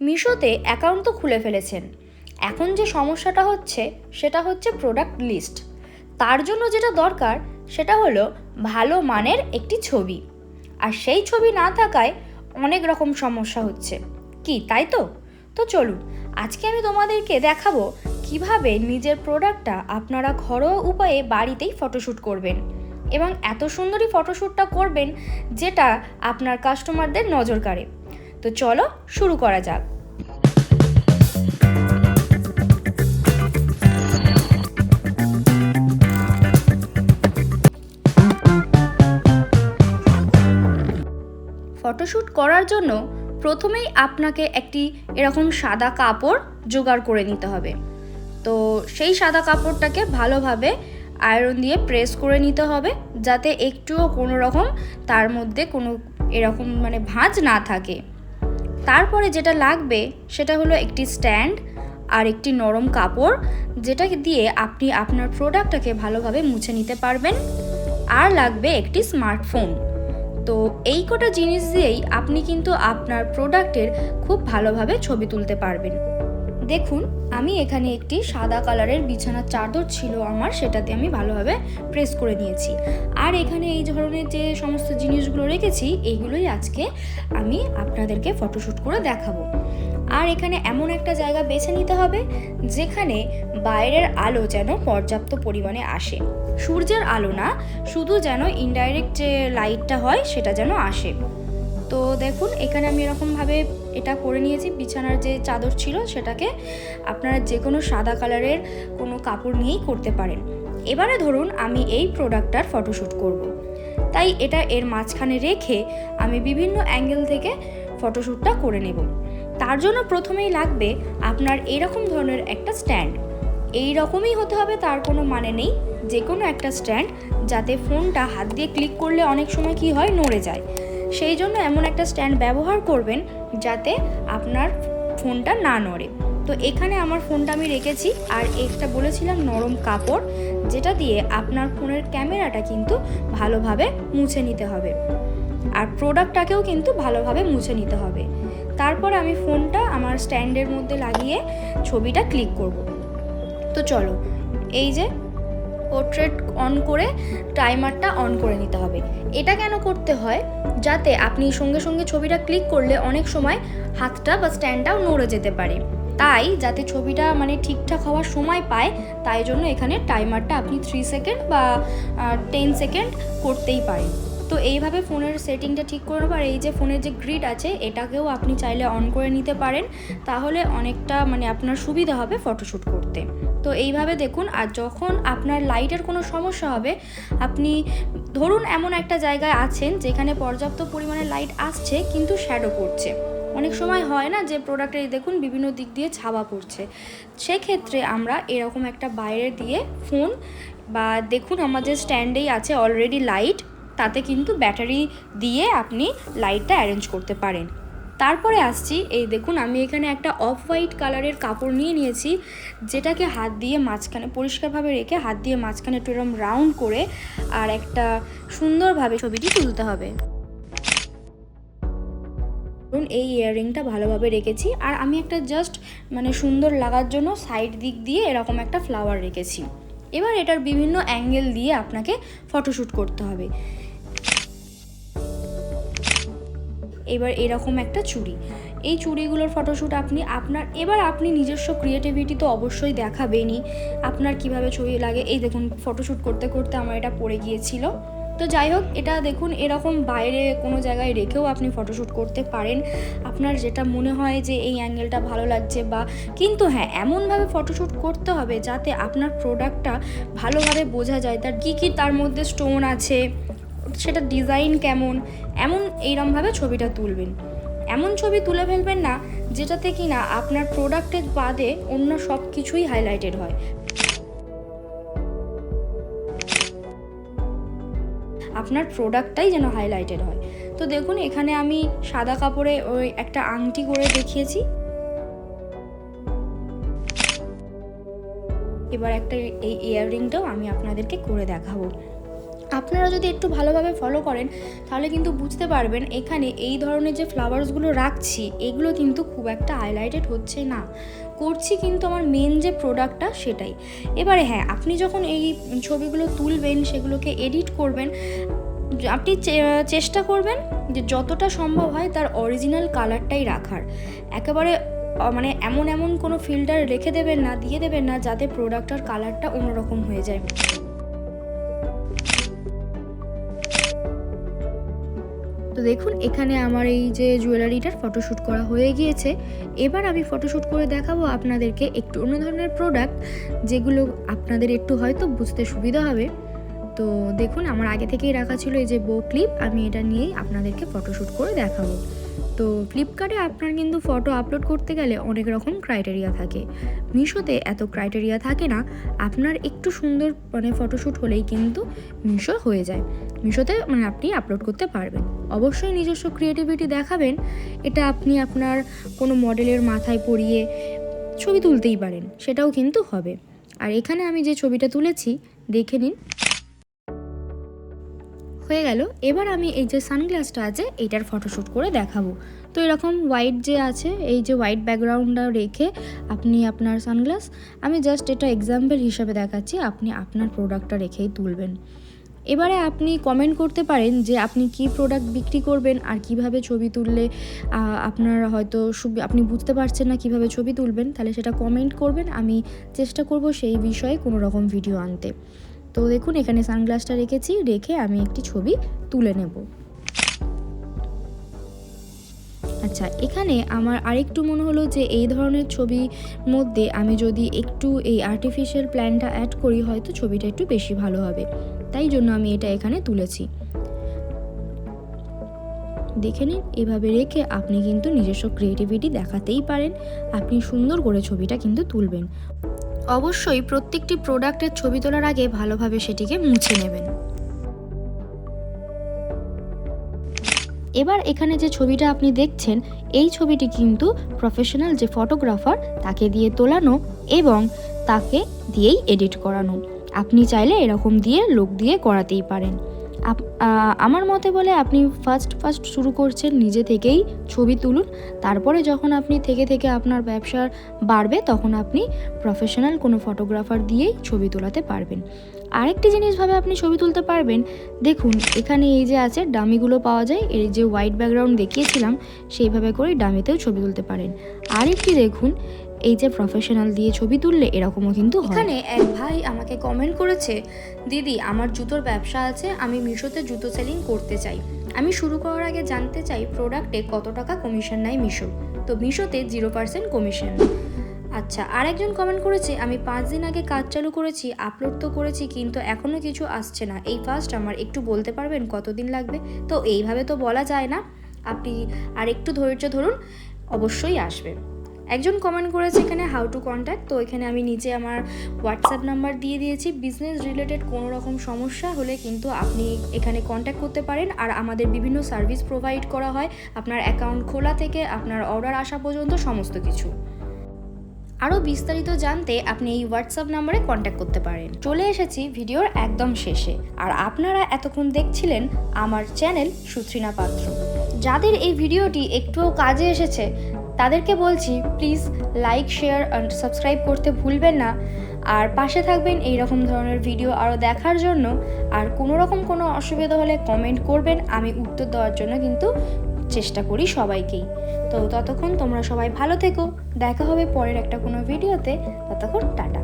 মিশোতে account তো খুলে ফেলেছেন। এখন যে সমস্যাটা হচ্ছে, সেটা হচ্ছে প্রোডাক্ট লিস্ট তার জন্য যেটা দরকার, সেটা হলো ভালো মানের একটি ছবি। আর সেই ছবি না থাকায় অনেক রকম সমস্যা হচ্ছে। কি, তাই তো? তো চলুন, আজকে আমি তোমাদেরকে দেখাবো কীভাবে নিজের প্রোডাক্টটা আপনারা ঘরোয়া উপায়ে বাড়িতেই ফটোশ্যুট করবেন। এবং এত সুন্দরই ফটোশ্যুটটা করবেন, যেটা আপনার কাস্টমারদের নজর কাড়ে। তো চলো শুরু করা যাক। ফটোশ্যুট করার জন্য প্রথমেই আপনাকে একটি এরকম সাদা কাপড় জোগাড় করে নিতে হবে। তো সেই সাদা কাপড়টাকে ভালোভাবে আয়রন দিয়ে প্রেস করে নিতে হবে, যাতে একটুও কোনো রকম তার মধ্যে কোনো এরকম মানে ভাঁজ না থাকে। তারপরে যেটা লাগবে সেটা হলো একটি স্ট্যান্ড আর একটি নরম কাপড় যেটা দিয়ে আপনি আপনার প্রোডাক্টটাকে ভালোভাবে মুছে নিতে পারবেন। আর লাগবে একটি স্মার্টফোন। তো এই কটা জিনিস দিয়েই আপনি কিন্তু আপনার প্রোডাক্টের খুব ভালোভাবে ছবি তুলতে পারবেন। দেখুন, আমি এখানে একটি সাদা কালারের বিছানার চাদর ছিল আমার, সেটাতে আমি ভালোভাবে প্রেস করে নিয়েছি। আর এখানে এই ধরনের যে সমস্ত জিনিসগুলো রেখেছি এইগুলোই আজকে আমি আপনাদেরকে ফটোশ্যুট করে দেখাবো। আর এখানে এমন একটা জায়গা বেছে নিতে হবে, যেখানে বাইরের আলো যেন পর্যাপ্ত পরিমাণে আসে। সূর্যের আলো না, শুধু যেন ইনডাইরেক্ট যে লাইটটা হয়, সেটা যেন আসে। তো দেখুন, এখানে আমি এরকমভাবে এটা করে নিয়েছি। বিছানার যে চাদর ছিল সেটাকে আপনারা যে কোনো সাদা কালারের কোনো কাপড় নিয়েই করতে পারেন। এবারে ধরুন, আমি এই প্রোডাক্টটার ফটোশ্যুট করব। তাই এটা এর মাঝখানে রেখে আমি বিভিন্ন অ্যাঙ্গেল থেকে ফটোশ্যুটটা করে নেব। তার জন্য প্রথমেই লাগবে আপনার এরকম ধরনের একটা স্ট্যান্ড। এই রকমই হতে হবে, তার কোনো মানে নেই। যে কোনো একটা স্ট্যান্ড, যাতে ফোনটা হাত দিয়ে ক্লিক করলে অনেক সময় কি হয়, নড়ে যায়। সেই জন্য এমন একটা স্ট্যান্ড ব্যবহার করবেন যাতে আপনার ফোনটা না নড়ে। তো এখানে আমার ফোনটা আমি রেখেছি আর একটা বলেছিলাম নরম কাপড়, যেটা দিয়ে আপনার ফোনের ক্যামেরাটা কিন্তু ভালোভাবে মুছে নিতে হবে। আর প্রোডাক্টটাকেও কিন্তু ভালোভাবে মুছে নিতে হবে। তারপর আমি ফোনটা আমার স্ট্যান্ডের মধ্যে লাগিয়ে ছবিটা ক্লিক করব। তো চলো, এই যে পোর্ট্রেট অন করে টাইমারটা অন করে নিতে হবে। এটা কেন করতে হয়? যাতে আপনি সঙ্গে সঙ্গে ছবিটা ক্লিক করলে অনেক সময় হাতটা বা স্ট্যান্ডটাও নড়ে যেতে পারে। তাই যাতে ছবিটা মানে ঠিকঠাক হওয়ার সময় পায়, তাই জন্য এখানে টাইমারটা আপনি থ্রি সেকেন্ড বা টেন সেকেন্ড করতেই পারেন। তো এইভাবে ফোনের সেটিংটা ঠিক করে নেব। আর এই যে ফোনের যে গ্রিড আছে, এটাকেও আপনি চাইলে অন করে নিতে পারেন। তাহলে অনেকটা মানে আপনার সুবিধা হবে ফটোশ্যুট করতে। তো এইভাবে দেখুন, আর যখন আপনার লাইটের কোনো সমস্যা হবে, আপনি ধরুন এমন একটা জায়গায় আছেন, যেখানে পর্যাপ্ত পরিমাণে লাইট আসছে, কিন্তু শ্যাডো পড়ছে। অনেক সময় হয় না যে প্রোডাক্টের দেখুন বিভিন্ন দিক দিয়ে ছাওয়া পড়ছে। সেক্ষেত্রে আমরা এরকম একটা বাইরে দিয়ে ফোন বা দেখুন আমাদের স্ট্যান্ডেই আছে অলরেডি লাইট তাতে কিন্তু ব্যাটারি দিয়ে আপনি লাইটটা অ্যারেঞ্জ করতে পারেন। তারপরে আসছি, এই দেখুন আমি এখানে একটা অফ হোয়াইট কালারের কাপড় নিয়ে নিয়েছি, যেটাকে হাত দিয়ে মাঝখানে পরিষ্কারভাবে রেখে হাত দিয়ে মাঝখানে একটু এরকম রাউন্ড করে আর একটা সুন্দরভাবে ছবিটি তুলতে হবে। ধরুন এই ইয়াররিংটা ভালোভাবে রেখেছি আর আমি একটা জাস্ট মানে সুন্দর লাগার জন্য সাইড দিক দিয়ে এরকম একটা ফ্লাওয়ার রেখেছি। এবার এটার বিভিন্ন অ্যাঙ্গেল দিয়ে আপনাকে ফটোশ্যুট করতে হবে। এবার এরকম একটা চুড়ি। এই চুড়িগুলোর ফটোশ্যুট আপনি, আপনার, এবার আপনি নিজস্ব ক্রিয়েটিভিটি তো অবশ্যই দেখাবেনই। আপনার কীভাবে ছবি লাগে, এই দেখুন ফটোশ্যুট করতে করতে আমার এটা পড়ে গিয়েছিল। তো যাই হোক, এটা দেখুন এরকম বাইরে কোনো জায়গায় রেখেও আপনি ফটোশ্যুট করতে পারেন। আপনার যেটা মনে হয় যে এই অ্যাঙ্গেলটা ভালো লাগছে বা, কিন্তু হ্যাঁ এমনভাবে ফটোশ্যুট করতে হবে যাতে আপনার প্রোডাক্টটা ভালোভাবে বোঝা যায়। তার কী কী তার মধ্যে স্টোন আছে সেটা ডিজাইন কেমন, এমন এইরমভাবে ছবিটা তুলবেন। এমন ছবি তুলে ফেলবেন না, যেটাতে কি না আপনার প্রোডাক্টের বাদে অন্য সব কিছুই হাইলাইটেড হয়। আপনার প্রোডাক্টটাই যেন হাইলাইটেড হয়। তো দেখুন, এখানে আমি সাদা কাপড়ে ওই একটা আংটি করে দেখিয়েছি। এবার একটা এই ইয়াররিংটাও আমি আপনাদেরকে করে দেখাবো। আপনারা যদি একটু ভালোভাবে ফলো করেন, তাহলে কিন্তু বুঝতে পারবেন এখানে এই ধরনের যে ফ্লাওয়ার্সগুলো রাখছি, এগুলো কিন্তু খুব একটা হাইলাইটেড হচ্ছে না। করছি কিন্তু আমার মেন যে প্রোডাক্টটা সেটাই। এবারে হ্যাঁ আপনি যখন এই ছবিগুলো তুলবেন, সেগুলোকে এডিট করবেন, আপনি চেষ্টা করবেন যে যতটা সম্ভব হয় তার অরিজিনাল কালারটাই রাখার। একেবারে মানে এমন এমন কোনো ফিল্টার রেখে দেবেন না, দিয়ে দেবেন না, যাতে প্রোডাক্টটার কালারটা অন্যরকম হয়ে যায়। তো দেখুন, এখানে আমার এই যে জুয়েলারিটার ফটোশ্যুট করা হয়ে গিয়েছে। এবার আমি ফটোশ্যুট করে দেখাবো আপনাদেরকে একটু অন্য ধরনের প্রোডাক্ট যেগুলো আপনাদের একটু হয়তো বুঝতে সুবিধা হবে। তো দেখুন, আমার আগে থেকেই রাখা ছিল এই যে বো ক্লিপ আমি এটা নিয়েই আপনাদেরকে ফটোশ্যুট করে দেখাবো। তো ফ্লিপকার্টে আপনার কিন্তু ফটো আপলোড করতে গেলে অনেক রকম ক্রাইটেরিয়া থাকে। মিশোতে এত ক্রাইটেরিয়া থাকে না, আপনার একটু সুন্দর মানে ফটোশ্যুট হলেই কিন্তু মিশো হয়ে যায়। মিশোতে মানে আপনি আপলোড করতে পারবেন। অবশ্যই নিজস্ব ক্রিয়েটিভিটি দেখাবেন, এটা আপনি আপনার কোনো মডেলের মাথায় পরিয়ে ছবি তুলতেই পারেন, সেটাও কিন্তু হবে। আর এখানে আমি যে ছবিটা তুলেছি, দেখে নিন। হয়ে গেল। এবার আমি এই যে সানগ্লাসটা আছে, এইটার ফটোশ্যুট করে দেখাবো। তো এরকম হোয়াইট যে আছে, এই যে হোয়াইট ব্যাকগ্রাউন্ডটা রেখে আপনি আপনার সানগ্লাস, আমি জাস্ট এটা এক্সাম্পল হিসাবে দেখাচ্ছি, আপনি আপনার প্রোডাক্টটা রেখেই তুলবেন। এবারে আপনি কমেন্ট করতে পারেন যে আপনি কি প্রোডাক্ট বিক্রি করবেন আর কীভাবে ছবি তুললে আপনার হয়তো আপনি বুঝতে পারছেন না কীভাবে ছবি তুলবেন, তাহলে সেটা কমেন্ট করবেন, আমি চেষ্টা করব সেই বিষয়ে কোনো রকম ভিডিও আনতে। তো দেখুন, এখানে সানগ্লাসটা রেখেছি, রেখে আমি একটি ছবি তুলে নেব। আচ্ছা এখানে আমার আরেকটু মনে হলো যে এই ধরনের ছবির মধ্যে আমি যদি একটু এই আর্টিফিশিয়াল প্ল্যানটা অ্যাড করি, হয়তো ছবিটা একটু বেশি ভালো হবে। তাই জন্য আমি এটা এখানে তুলেছি। দেখে নিন, এভাবে রেখে আপনি কিন্তু নিজস্ব ক্রিয়েটিভিটি দেখাতেই পারেন। আপনি সুন্দর করে ছবিটা কিন্তু তুলবেন। অবশ্যই প্রত্যেকটি প্রোডাক্টের ছবি তোলার আগে ভালোভাবে সেটিকে মুছে নেবেন। এবার এখানে যে ছবিটা আপনি দেখছেন, এই ছবিটি কিন্তু প্রফেশনাল যে ফটোগ্রাফার তাকে দিয়ে তোলানো এবং তাকে দিয়েই এডিট করানো। আপনি চাইলে এরকম দিয়ে লোক দিয়ে করাতেই পারেন। আমার মতে বলে আপনি ফার্স্ট ফার্স্ট শুরু করছেন নিজে থেকেই ছবি তুলুন। তারপরে যখন আপনি থেকে থেকে আপনার ব্যবসা বাড়বে, তখন আপনি প্রফেশনাল কোনো ফটোগ্রাফার দিয়েই ছবি তোলাতে পারবেন। আরেকটি জিনিসভাবে আপনি ছবি তুলতে পারবেন, দেখুন এখানে এই যে আছে ডামিগুলো পাওয়া যায় এই যে হোয়াইট ব্যাকগ্রাউন্ড দেখিয়েছিলাম, সেইভাবে করে ডামিতেও ছবি তুলতে পারেন। আরেকটি দেখুন এই যে প্রফেশনাল দিয়ে ছবি তুললে এরকমও কিন্তু এখানে এক ভাই আমাকে কমেন্ট করেছে, দিদি, আমার জুতোর ব্যবসা আছে, আমি মিশোতে জুতো সেলিং করতে চাই। আমি শুরু করার আগে জানতে চাই প্রোডাক্টে কত টাকা কমিশন নেয় মিশো? তো মিশোতে জিরো পার্সেন্ট কমিশন আচ্ছা আরেকজন কমেন্ট করেছে, আমি পাঁচ দিন আগে কাজ চালু করেছি আপলোড তো করেছি, কিন্তু এখনও কিছু আসছে না। এই ফার্স্ট আমার একটু বলতে পারবেন কতদিন লাগবে? তো এইভাবে তো বলা যায় না। আপনি আর একটু ধৈর্য ধরুন, অবশ্যই আসবে। একজন কমেন্ট করেছে এখানে হাউ টু কন্ট্যাক্ট তো এখানে আমি নিচে আমার হোয়াটসঅ্যাপ নাম্বার দিয়ে দিয়েছি। বিজনেস রিলেটেড কোনো রকম সমস্যা হলে কিন্তু আপনি এখানে কন্ট্যাক্ট করতে পারেন। আর আমাদের বিভিন্ন সার্ভিস প্রোভাইড করা হয়। আপনার অ্যাকাউন্ট খোলা থেকে আপনার অর্ডার আসা পর্যন্ত সমস্ত কিছু। আরও বিস্তারিত জানতে আপনি এই হোয়াটসঅ্যাপ নাম্বারে কন্ট্যাক্ট করতে পারেন। চলে এসেছি ভিডিওর একদম শেষে। আর আপনারা এতক্ষণ দেখছিলেন আমার চ্যানেল সুত্রিনা পাত্র। যাদের এই ভিডিওটি একটুও কাজে এসেছে তাদেরকে বলছি please like share and subscribe করতে ভুলবেন না। আর পাশে থাকবেন এই রকম ধরনের ভিডিও আরও দেখার জন্য। আর কোনো রকম কোনো অসুবিধা হলে কমেন্ট করবেন, আমি উত্তর দেওয়ার জন্য কিন্তু চেষ্টা করি সবাইকেই। তো ততক্ষণ তোমরা সবাই ভালো থেকো। দেখা হবে পরের একটা কোনো ভিডিওতে ততক্ষণ টাটা।